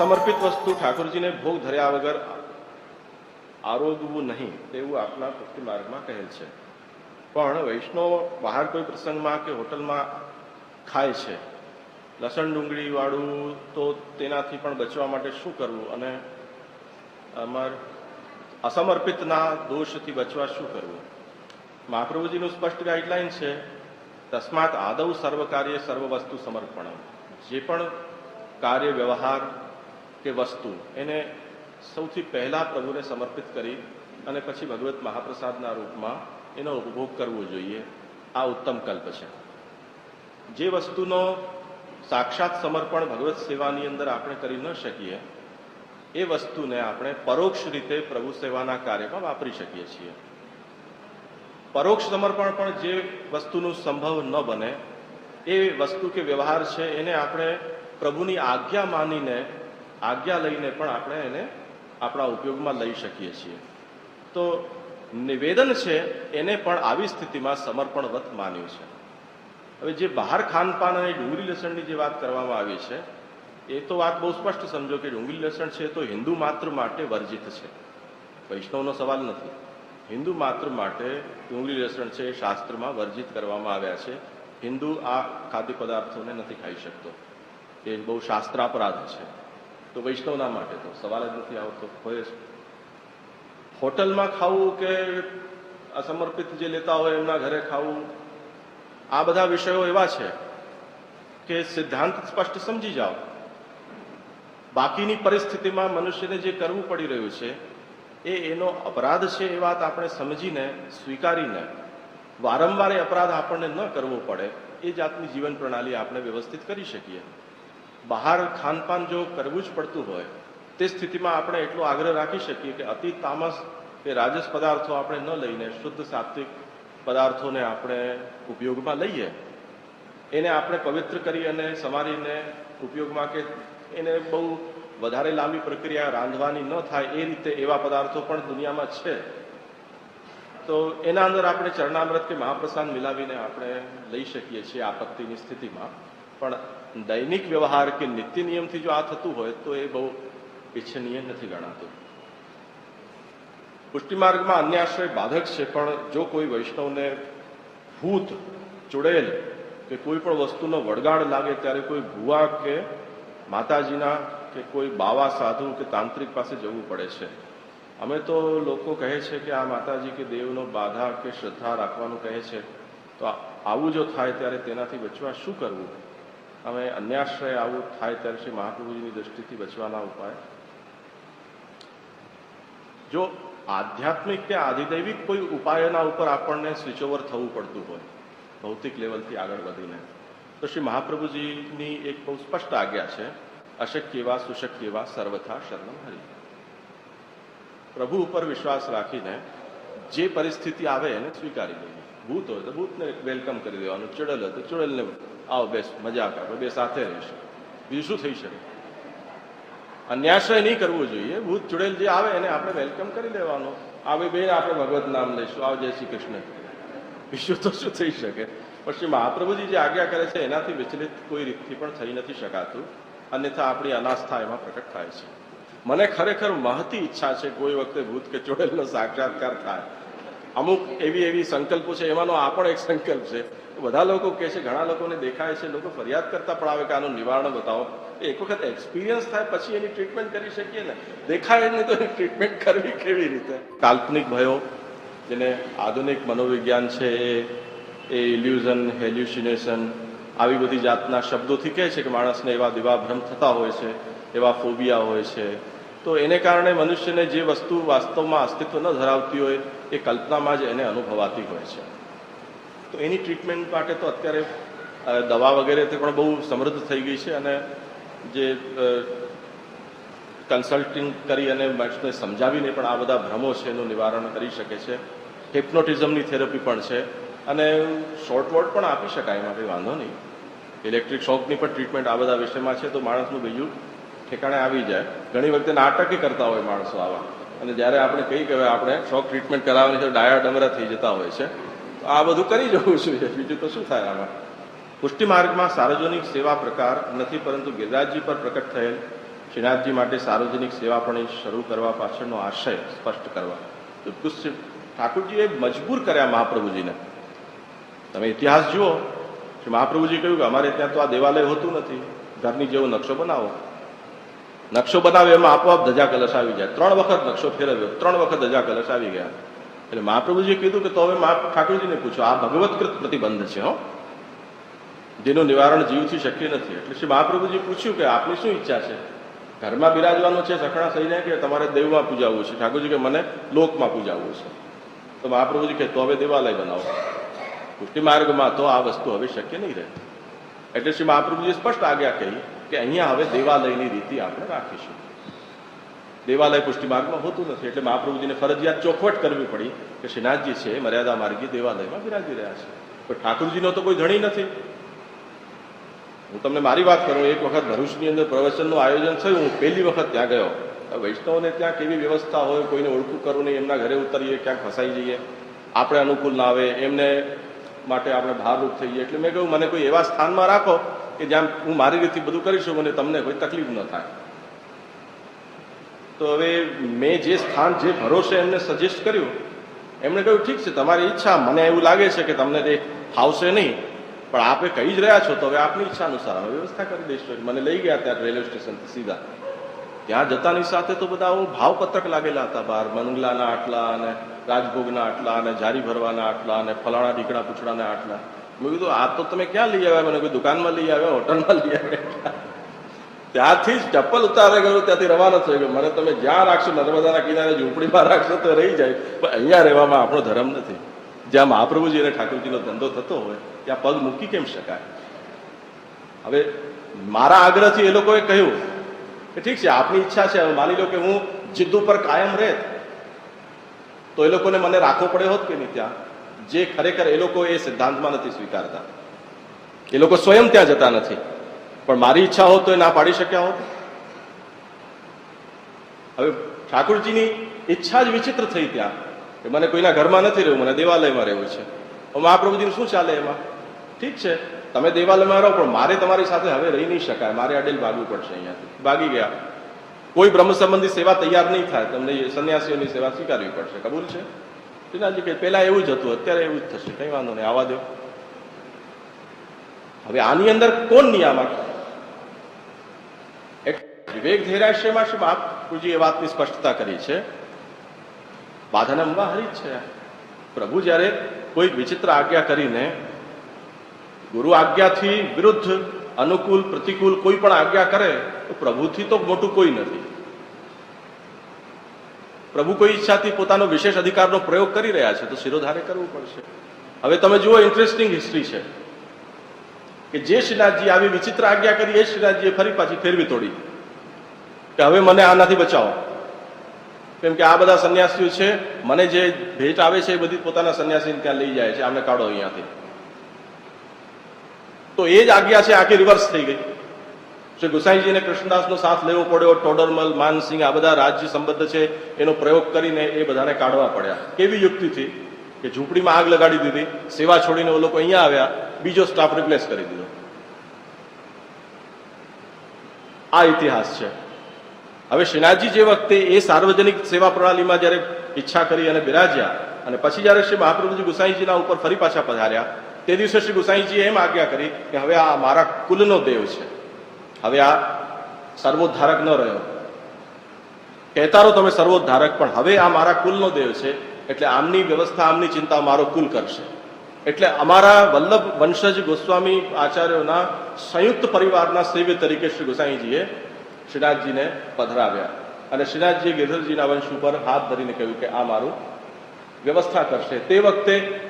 અસમર્પિત વસ્તુ ઠાકોરજીને ભોગ ધર્યા વગર આરોગવું નહીં તેવું આપના ભક્તિ માર્ગમાં કહેલ છે. પણ વૈષ્ણવ બહાર કોઈ પ્રસંગમાં કે હોટલમાં ખાય છે. લસણ ડુંગળીવાળું તો તેનાથી પણ બચવા માટે શું કરવું? અને અમાર અસમર્પિતના દોષથી બચવા શું કરવું? મહાપ્રભુજીનું સ્પષ્ટ ગાઈડલાઈન છે, તસ્માત આદવ સર્વ કાર્ય સર્વ વસ્તુ સમર્પણ જે પણ કાર્ય વ્યવહાર કે વસ્તુ. એને સૌથી પહેલા પ્રભુને સમર્પિત કરી અને પછી ભગવત મહાપ્રસાદના રૂપમાં એનો ઉપભોગ કરવો જોઈએ. આ ઉત્તમ કલ્પ છે. જે વસ્તુનો સાક્ષાત સમર્પણ ભગવત સેવાની અંદર આપણે કરી ન શકીએ, એ વસ્તુને આપણે પરોક્ષ રીતે પ્રભુ સેવાના કાર્યમાં વાપરી શકીએ છીએ. પરોક્ષ સમર્પણ પણ જે વસ્તુનું સંભવ ન બને, એ વસ્તુ કે વ્યવહાર છે, એને આપણે પ્રભુની આજ્ઞા માનીને આજ્ઞા લઈને પણ આપણે એને આપણા ઉપયોગમાં લઈ શકીએ છીએ. તો નિવેદન છે, એને પણ આવી સ્થિતિમાં સમર્પણવત માન્યું છે. હવે જે બહાર ખાનપાન અને ડુંગળી લસણની જે વાત કરવામાં આવી છે, એ તો વાત બહુ સ્પષ્ટ સમજો કે ડુંગળી લસણ છે તો હિન્દુ માત્ર માટે વર્જિત છે. વૈષ્ણવનો સવાલ નથી. હિન્દુ માત્ર માટે ડુંગળી લસણ છે એ શાસ્ત્રમાં વર્જિત કરવામાં આવ્યા છે. હિન્દુ આ ખાદ્ય પદાર્થોને નથી ખાઈ શકતો. એ બહુ શાસ્ત્રાપરાધ છે. તો વૈષ્ણવના માટે તો સવાલ જ નથી આવતો. હોય જ હોટલમાં ખાવું કે અસમર્પિત જે લેતા હોય એમના ઘરે ખાવું, આ બધા વિષયો એવા છે કે સિદ્ધાંત સ્પષ્ટ સમજી જાઓ. બાકીની પરિસ્થિતિમાં મનુષ્યને જે કરવું પડી રહ્યું છે, એ એનો અપરાધ છે એ વાત આપણે સમજીને, સ્વીકારીને, વારંવાર અપરાધ આપણને ન કરવો પડે, એ જાતની જીવન પ્રણાલી આપણે વ્યવસ્થિત કરી શકીએ. બહાર ખાનપાન જો કરવું જ પડતું હોય, તે સ્થિતિમાં આપણે એટલો આગ્રહ રાખી શકીએ કે અતિ તામસ કે રાજસ પદાર્થો આપણે ન લઈને, શુદ્ધ સાત્વિક પદાર્થોને આપણે ઉપયોગમાં લઈએ. એને આપણે પવિત્ર કરી અને સમારીને ઉપયોગમાં કે એને બહુ વધારે લાંબી પ્રક્રિયા રાંધવાની ન થાય, એ રીતે એવા પદાર્થો પણ દુનિયામાં છે. તો એના અંદર આપણે ચરણામૃત કે મહાપ્રસાદ મિલાવીને આપણે લઈ શકીએ છીએ આપત્તિની સ્થિતિમાં. પણ દૈનિક વ્યવહાર કે નિત્ય નિયમથી જો આ થતું હોય તો એ બહુ ઇચ્છનીય નથી ગણાતું. પુષ્ટિમાર્ગમાં અન્ય આશ્રય બાધક છે, પણ જો કોઈ વૈષ્ણવને ભૂત, ચુડેલ કે કોઈ પણ વસ્તુનો વળગાડ લાગે ત્યારે કોઈ ભુવા કે માતાજીના કે કોઈ બાવા સાધુ કે તાંત્રિક પાસે જવું પડે છે. અમે તો લોકો કહે છે કે આ માતાજી કે દેવનો બાધા કે શ્રદ્ધા રાખવાનું કહે છે. તો આવું જો થાય ત્યારે તેનાથી બચવા શું કરવું? અમે અન્યાશ્રય આવું થાય ત્યારે શ્રી મહાપ્રભુજીની દ્રષ્ટિથી બચવાના ઉપાય. જો આધ્યાત્મિક કે આધિદૈવિક કોઈ ઉપાયના ઉપર આપણને સ્વિચ ઓવર થવું પડતું હોય, ભૌતિક લેવલથી આગળ વધીને, તો શ્રી મહાપ્રભુજીની એક બહુ સ્પષ્ટ આજ્ઞા છે, અશક્યવા, સુશક્યવા, સર્વથા, શરણમ હરી. પ્રભુ ઉપર વિશ્વાસ રાખીને જે પરિસ્થિતિ આવે એને સ્વીકારી લેવી ભૂત હોય તો ભૂતને વેલકમ કરી દેવાનું, ચડલ હોય તો ચડલને આવો બેસ, મજા કરો બે સાથે રહેશે. બીજું શું થઈ શકે? અન્યાશ્રય નહીં કરવું જોઈએ, ભૂત ચુડેલ જે આવે એને આપણે વેલકમ કરી લેવાનો. આવે બેન આપણે ભગવત નામ લઈશું. આવ, જય શ્રી કૃષ્ણ. બીજું તો શું થઈ શકે? શ્રી મહાપ્રભુજી જે આજ્ઞા કરે છે, એનાથી વિચલિત કોઈ રીતથી પણ થઈ નથી શકાતું. અન્યથા આપણી અનાસ્થા એમાં પ્રકટ થાય છે. મને ખરેખર મહતી ઈચ્છા છે, કોઈ વખતે ભૂત કે ચોડેલનો સાક્ષાત્કાર થાય. અમુક એવી એવી સંકલ્પો છે, એમાંનો આ પણ એક સંકલ્પ છે. બધા લોકો કહે છે, ઘણા લોકોને દેખાય છે, લોકો ફરિયાદ કરતા પણ આવે કે આનું નિવારણ બતાવો. એક વખત એક્સપિરિયન્સ થાય, પછી એની ટ્રીટમેન્ટ કરી શકીએ ને. દેખાય નહીં તો એની ટ્રીટમેન્ટ કરવી કેવી રીતે? કાલ્પનિક ભયો, જેને આધુનિક મનોવિજ્ઞાન છે, એ એ ઇલ્યુઝન હેલ્યુસિનેશન આવી બધી જાતના શબ્દોથી કહે છે કે માણસને એવા દિવાભ્રમ થતા હોય છે, એવા ફોબિયા હોય છે. તો એને કારણે મનુષ્યને જે વસ્તુ વાસ્તવમાં અસ્તિત્વ ન ધરાવતી હોય એ કલ્પનામાં જ એને અનુભવાતી હોય છે. તો એની ટ્રીટમેન્ટ માટે તો અત્યારે દવા વગેરે તે પણ બહુ સમૃદ્ધ થઈ ગઈ છે અને જે કન્સલ્ટિંગ કરી અને માણસને સમજાવીને પણ આ બધા ભ્રમો છે એનું નિવારણ કરી શકે છે. હિપ્નોટિઝમની થેરપી પણ છે અને શોર્ટ વર્ડ પણ આપી શકાય એમાં કંઈ વાંધો નહીં. ઇલેક્ટ્રિક શોકની પણ ટ્રીટમેન્ટ આ બધા વિષયમાં છે તો માણસનું બીજું ઠેકાણે આવી જાય. ઘણી વખતે નાટકે કરતા હોય માણસો આવા. અને જ્યારે આપણે કઈ કે આપણે શોક ટ્રીટમેન્ટ કરાવવાની છે, ડાયા ડમરા થઈ જતા હોય છે, તો આ બધું કરી જવું જોઈએ. બીજું તો શું થાય આમાં? પુષ્ટિ માર્ગમાં સાર્વજનિક સેવા પ્રકાર નથી, પરંતુ ગિરિરાજજી પર પ્રકટ થયેલ. શ્રીનાથજી માટે સાર્વજનિક સેવા પણ શરૂ કરવા પાછળનો આશય સ્પષ્ટ કરવા. તો ઠાકુરજીએ મજબૂર કર્યા મહાપ્રભુજીને. તમે ઇતિહાસ જુઓ. કે મહાપ્રભુજી કહ્યું કે અમારે ત્યાં તો આ દેવાલય હોતું નથી. ઘરની જેવો નકશો બનાવો. નકશો બનાવે એમાં આપોઆપ ધજા કલશ આવી જાય. ત્રણ વખત નકશો ફેરવ્યો. ત્રણ વખત ધજા કલશ આવી ગયા. એટલે મહાપ્રભુજીએ કીધું કે તો હવે મહા ઠાકોરજીને પૂછો, આ ભગવતકૃત પ્રતિબંધ છે, હો. જેનું નિવારણ જીવથી શક્ય નથી. એટલે શ્રી મહાપ્રભુજી પૂછ્યું કે આપની શું ઈચ્છા છે? ઘરમાં બિરાજવાનું છે, સખણા થઈને કે તમારે દેવમાં પૂજાવવું છે? ઠાકોરજી કે મને લોકમાં પૂજાવવું છે. તો મહાપ્રભુજી કહે, તો હવે દેવાલય બનાવો. પુષ્ટિ માર્ગમાં તો આ વસ્તુ હવે શક્ય નહીં રહે. એટલે શ્રી મહાપ્રભુજીએ સ્પષ્ટ આજ્ઞા કહી કે અહીંયા હવે દેવાલયની રીતિ આપણે રાખીશું દેવાલય પુષ્ટિમાર્ગમાં હોતું નથી, એટલે મહાપ્રભુજીને ફરજિયાત ચોખવટ કરવી પડી કે શ્રીનાથજી છે, મર્યાદા માર્ગી દેવાલયમાં બિરાજી રહ્યા છે. પણ ઠાકુરજીનો તો કોઈ ધણી નથી. હું તમને મારી વાત કરું, એક વખત ભરૂચની અંદર પ્રવચનનું આયોજન થયું, હું પહેલી વખત ત્યાં ગયો. વૈષ્ણવને ત્યાં કેવી વ્યવસ્થા હોય, કોઈને ઓળખું કરું નહીં, એમના ઘરે ઉતરીએ, ક્યાંક ફસાઈ જઈએ. આપણે અનુકૂળ ના આવે, એમને માટે આપણે ભારરૂપ થઈએ એટલે મેં કહ્યું, મને કોઈ એવા સ્થાનમાં રાખો કે જ્યાં હું મારી રીતે બધું કરી શકું અને તમને કોઈ તકલીફ ન થાય. તો હવે મેં જે સ્થાન, જે ભરોસે એમને સજેસ્ટ કર્યું, એમણે કહ્યું, ઠીક છે, તમારી ઈચ્છા, મને એવું લાગે છે કે તમને તે ફાવશે નહીં, પણ આપે કહી જ રહ્યા છો, તો હવે આપની ઈચ્છા અનુસાર હવે વ્યવસ્થા કરી દઈશું. મને લઈ ગયા ત્યાં રેલવે સ્ટેશનથી સીધા. ત્યાં જતાની સાથે તો બધા હું ભાવપત્રક લાગેલા હતા બહાર મંગલાના આટલા અને રાજભોગના આટલા અને જારી ભરવાના આટલા અને ફલાણા દીકડા પૂછડાના આટલા. મેં કીધું, આ તો તમે ક્યાં લઈ આવ્યા? મને કોઈ દુકાનમાં લઈ આવ્યા, હોટલમાં લઈ આવ્યા. ત્યાંથી જ ચપ્પલ ઉતારે ગયો, ત્યાંથી રવાના થઈ ગયું. મને તમે જ્યાં રાખશો, નર્મદાના કિનારે ઝૂંપડીમાં રાખશો, તો રહી જાય. પણ અહીંયા રહેવામાં આપણો ધર્મ નથી. જ્યાં મહાપ્રભુજી અને ઠાકોરજીનો ધંધો થતો હોય, ત્યાં પગ મૂકી કેમ શકાય? હવે મારા આગ્રહથી એ લોકોએ કહ્યું કે ઠીક છે, આપની ઈચ્છા છે, હવે માની લો કે હું જિદ્દ ઉપર કાયમ રહે તો એ લોકોને મને રાખવો પડે હોત કે નહીં ત્યાં? જે ખરેખર એ લોકો એ સિદ્ધાંતમાં નથી સ્વીકારતા. એ લોકો સ્વયં ત્યાં જતા નથી. પણ મારી ઈચ્છા હોત તો એ ના પાડી શક્યા હોત. હવે ઠાકુરજીની ઈચ્છા જ વિચિત્ર થઈ ત્યાં કે મને કોઈના ઘરમાં નથી રહેવું, મને દેવાલયમાં રહેવું છે. મહાપ્રભુજીનું શું ચાલે એમાં? ઠીક છે, તમે દેવાલયમાં રહો, પણ મારે તમારી સાથે હવે રહી નહીં શકાય. મારે અડેલ ભાગવું પડશે અહીંયાથી. ભાગી ગયા. કોઈ બ્રહ્મ સંબંધી સેવા તૈયાર નહીં થાય. તમને સંન્યાસીઓની સેવા સ્વીકારવી પડશે. કબૂલ છે? શ્રીનાથજી કે પહેલા એવું જ હતું, અત્યારે એવું જ થશે, કઈ વાંધો નહીં આવા દો. હવે આની અંદર કોણ નિયામક? વિવેક ધૈરાશ્યમાં શું બાપુજી એ વાતની સ્પષ્ટતા કરી છે. બાધાને અંબા હરી છે. પ્રભુ જ્યારે કોઈ વિચિત્ર આજ્ઞા કરીને ગુરુ આજ્ઞાથી વિરુદ્ધ અનુકૂળ પ્રતિકૂળ કોઈ પણ આજ્ઞા કરે, તો પ્રભુથી તો મોટું કોઈ નથી. પ્રભુ કોઈ ઈચ્છાથી પોતાનો વિશેષ અધિકારનો પ્રયોગ કરી રહ્યા છે, તો શિરોધારે કરવું પડશે. હવે તમે જુઓ ઇન્ટરેસ્ટિંગ હિસ્ટ્રી છે કે જે શ્રીનાથજી આવી વિચિત્ર આજ્ઞા કરી, એ શ્રીનાથજીએ ફરી પાછી ફેરવી તોડી કે હવે મને આનાથી બચાવો. કેમ કે આ બધા સંન્યાસીઓ છે, મને જે ભેટ આવે છે એ બધી પોતાના સંન્યાસીને ત્યાં લઈ જાય છે, આમને કાઢો અહીંયાથી. તો એ જ આજ્ઞા છે, આખી રિવર્સ થઈ ગઈ. શ્રી ગુસાઈજીને કૃષ્ણદાસનો સાથ લેવો પડ્યો. ટોડરમલ, માનસિંહ, આ બધા રાજ્ય સંબંધ છે. એનો પ્રયોગ કરીને એ બધાને કાઢવા પડ્યા. કેવી યુક્તિથી? કે ઝૂંપડીમાં આગ લગાડી દીધી, સેવા છોડીને લોકો અહીંયા આવ્યા, બીજો સ્ટાફ રિપ્લેસ કરી દીધો. આ ઇતિહાસ છે. હવે શ્રીનાથજી જે વખતે એ સાર્વજનિક સેવા પ્રણાલીમાં જ્યારે ઈચ્છા કરી અને બિરાજ્યા, અને પછી જ્યારે શ્રી મહાપ્રભુજી ગુસાઈજીના ઉપર ફરી પાછા પધાર્યા, તે દિવસે શ્રી ગુસાઈજીએ એમ આજ્ઞા કરી કે હવે આ મારા કુલનો દેવ છે. હવે આ સર્વોદ્ધારક ન રહ્યો. કહેતા રહો તમે સર્વોદ્ધારક, પણ હવે આ મારા કુલનો દેવ છે, એટલે આમની વ્યવસ્થા, આમની ચિંતા મારો કુલ કરશે. એટલે અમારા વલ્લભ વંશજ ગોસ્વામી આચાર્યોના સંયુક્ત પરિવારના સેવ્ય તરીકે શ્રી ગોસાઈજીએ શ્રીનાથજીને પધરાવ્યા. અને શ્રીનાથજીએ ગિરધરજીના વંશ ઉપર હાથ ધરીને કહ્યું કે આ મારું વ્યવસ્થા કરશે. તે વખતે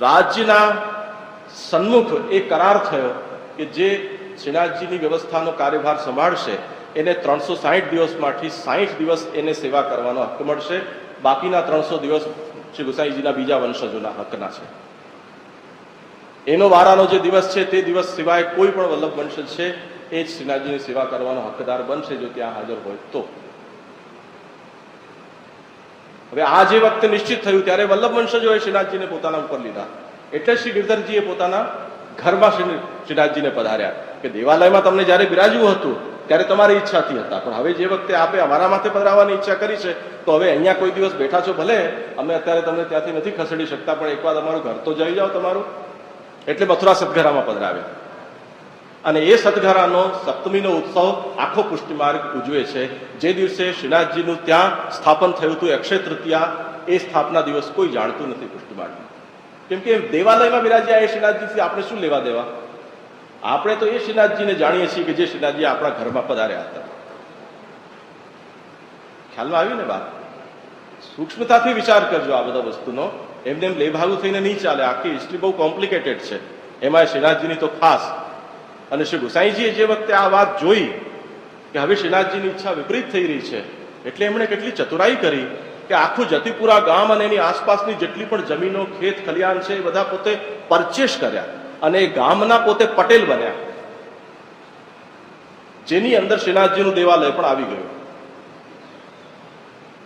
રાજ્યના સન્મુખ એ કરાર થયો કે જે શ્રીનાથજીની વ્યવસ્થાનો કાર્યભાર સંભાળશે, એને ત્રણસો સાહીઠ દિવસમાંથી સાહીઠ દિવસ એને સેવા કરવાનો હક મળશે. બાકીના ત્રણસો દિવસ શ્રી ગુસાઈજીના બીજા વંશજોના હકના છે. એનો વારાનો જે દિવસ છે, તે દિવસ સિવાય કોઈ પણ વલ્લભ વંશજ છે, એ જ શ્રીનાથજીની સેવા કરવાનો હકદાર બનશે જો ત્યાં હાજર હોય તો. હવે આ જે વખતે નિશ્ચિત થયું, ત્યારે વલ્લભ વંશજોએ શ્રીનાથજીને પોતાના ઉપર લીધા. એટલે શ્રી ગિરધરજીએ પોતાના ઘરમાં શ્રી શ્રીનાથજીને પધાર્યા કે દેવાલયમાં તમને જ્યારે બિરાજવું હતું, ત્યારે તમારી ઈચ્છાથી હતા. પણ હવે જે વખતે આપે અમારા માથે પધરાવવાની ઈચ્છા કરી છે, તો હવે અહીંયા કોઈ દિવસ બેઠા છો ભલે, અમે અત્યારે તમને ત્યાંથી નથી ખસેડી શકતા, પણ એકવાર અમારું ઘર તો જઈ જાઓ તમારું. એટલે મથુરા સદઘરામાં પધરાવ્યા અને એ સદઘરાનો સપ્તમીનો ઉત્સવ આખો પુષ્ટિમાર્ગ ઉજવે છે. જે દિવસે શ્રીનાથજીનું ત્યાં સ્થાપન થયું હતું અક્ષય તૃતીયા, એ સ્થાપના દિવસ કોઈ જાણતું નથી પુષ્ટિમાર્ગમાં. કેમ કે દેવાલયમાં બિરાજ્યા એ શ્રીનાથજીથી આપણે શું લેવા દેવા? આપણે તો એ શ્રીનાથજીને જાણીએ છીએ કે જે શ્રીનાથજી આપણા ઘરમાં પધાર્યા હતા. ખ્યાલમાં આવી ને વાત? સૂક્ષ્મતાથી વિચાર કરજો આ બધા વસ્તુનો. એમને એમ લેભાગુ થઈને નહીં ચાલે. આખી હિસ્ટ્રી બહુ કોમ્પ્લિકેટેડ છે. એમાં શ્રીનાથજીની તો ખાસ. અને શ્રી ગુસાઈજીએ જે વખતે આ વાત જોઈ કે હવે શ્રીનાથજીની ઈચ્છા વિપરીત થઈ રહી છે, એટલે એમણે કેટલી ચતુરાઈ કરી. કે આખું જતીપુરા ગામ અને એની આસપાસની જેટલી પણ જમીનો, ખેત, ખલિયાન છે, એ બધા પોતે પરચેસ કર્યા અને એ ગામના પોતે પટેલ બન્યા. જેની અંદર શ્રીનાથજીનું દેવાલય પણ આવી ગયું.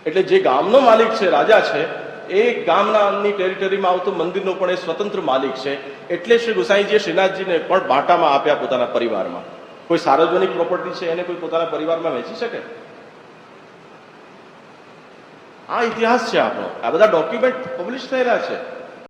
એટલે જે ગામનો માલિક છે, રાજા છે, એ ગામનાની ટેરિટરીમાં આવતું મંદિરનો પણ એ સ્વતંત્ર માલિક છે. એટલે શ્રી ગુસાઈજીએ શ્રીનાથજીને પણ બાટામાં આપ્યા પોતાના પરિવારમાં. કોઈ સાર્વજનિક પ્રોપર્ટી છે, એને કોઈ પોતાના પરિવારમાં વેચી શકે? આ ઇતિહાસ છે આપણો. આ બધા ડોક્યુમેન્ટ પબ્લિશ થયેલા છે.